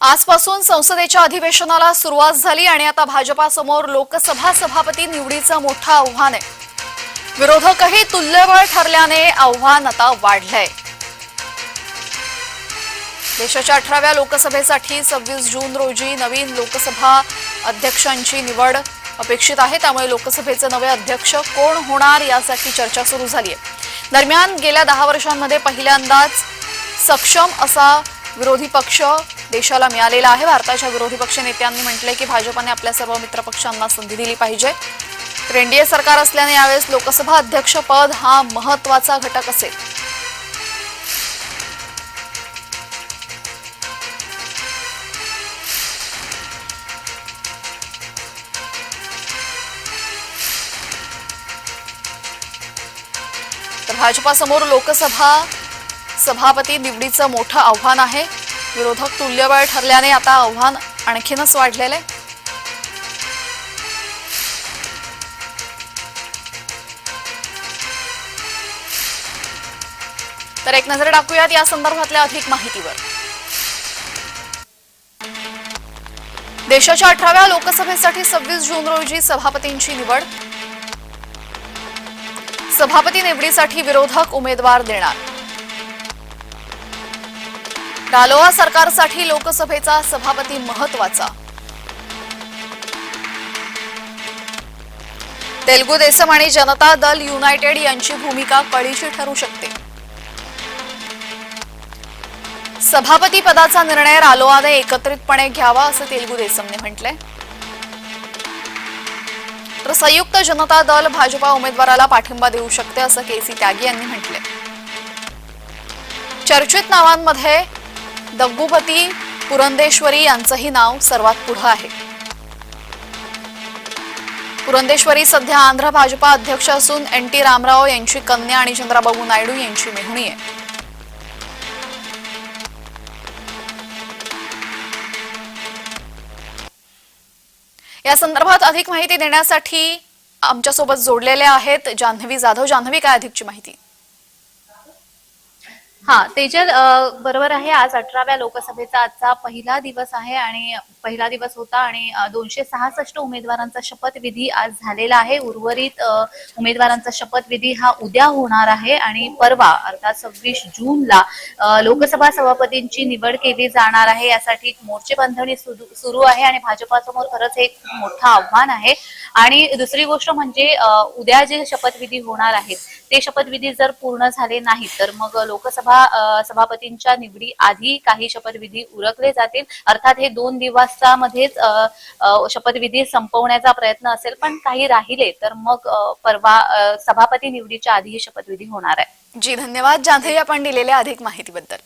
आजपासून संसदेच्या अधिवेशनाला सुरुवात झाली आणि आता भाजपासमोर लोकसभा सभापती निवडीचं मोठं आव्हान आहे. विरोधकही तुल्यबळ ठरल्याने आव्हान आता वाढलंय. देशाच्या अठराव्या लोकसभेसाठी सव्वीस जून रोजी नवीन लोकसभा अध्यक्षांची निवड अपेक्षित आहे. त्यामुळे लोकसभेचे नवे अध्यक्ष कोण होणार यासाठी चर्चा सुरू झाली आहे दरम्यान गेल्या दहा वर्षांमध्ये पहिल्यांदाच सक्षम असा विरोधी पक्ष देशाला मिळालेला आहे. भारताच्या विरोधी पक्ष नेत्यांनी म्हटलंय की भाजपाने आपल्या सर्व मित्रपक्षांना संधी दिली पाहिजे. तर एनडीए सरकार असल्याने यावेळेस लोकसभा अध्यक्ष पद हा महत्त्वाचा घटक असेल. भाजपासमोर लोकसभा सभापती निवडीचं मोठं आव्हान आहे. विरोधक तुल्यबळ ठरल्याने आता आव्हान आणखीनच वाढलेलं आहे. तर एक नजर टाकूयात या संदर्भातल्या अधिक माहितीवर. देशाच्या अठराव्या लोकसभेसाठी सव्वीस जून रोजी सभापतींची निवड. सभापती निवडीसाठी विरोधक उमेदवार देणार. रालोआ सरकारसाठी लोकसभेचा सभापती महत्त्वाचा. तेलगू देसम आणि जनता दल युनायटेड यांची भूमिका कळीची ठरू शकते. सभापती पदाचा निर्णय रालोआने एकत्रितपणे घ्यावा असं तेलगू देसमने म्हटलंय. तर संयुक्त जनता दल भाजपा उमेदवाराला पाठिंबा देऊ शकते असं के सी त्यागी यांनी म्हटलंय. चर्चित नावांमध्ये दग्गुपती पुरंदेश्वरी यांचंही नाव सर्वात पुढं आहे. पुरंदेश्वरी सध्या आंध्र भाजपा अध्यक्ष असून एन टी रामराव यांची कन्या आणि चंद्राबाबू नायडू यांची मेहुणी आहे. या संदर्भात अधिक माहिती देण्यासाठी आमच्यासोबत जोडलेले आहेत जान्हवी जाधव. जान्हवी काय अधिकची माहिती? हा तेजल बरोबर आहे. आज अठराव्या लोकसभेचा आजचा पहिला दिवस आहे आणि पहिला दिवस होता आणि दोनशे सहासष्ट उमेदवारांचा शपथविधी आज झालेला आहे. उर्वरित उमेदवारांचा शपथविधी हा उद्या होणार आहे आणि परवा अर्थात सव्वीस जूनला लोकसभा सभापतींची निवड केली जाणार आहे. यासाठी मोर्चे बांधणी सुरू सुरू आहे आणि भाजपासमोर खरंच एक मोठं आव्हान आहे. आणि दुसरी गोष्ट म्हणजे उद्या जे शपथविधी होणार आहेत ते शपथविधी जर पूर्ण झाले नाहीत तर मग लोकसभा अ, सभापतींच्या निवडी आधी काही शपथविधी उरकले जातील. अर्थात हे दोन दिवसामध्येच शपथविधी संपवण्याचा प्रयत्न असेल पण काही राहिले तर मग परवा सभापती निवडीच्या आधी ही शपथविधी होणार आहे. जी धन्यवाद. जान्हवी आपण दिलेल्या अधिक माहितीबद्दल.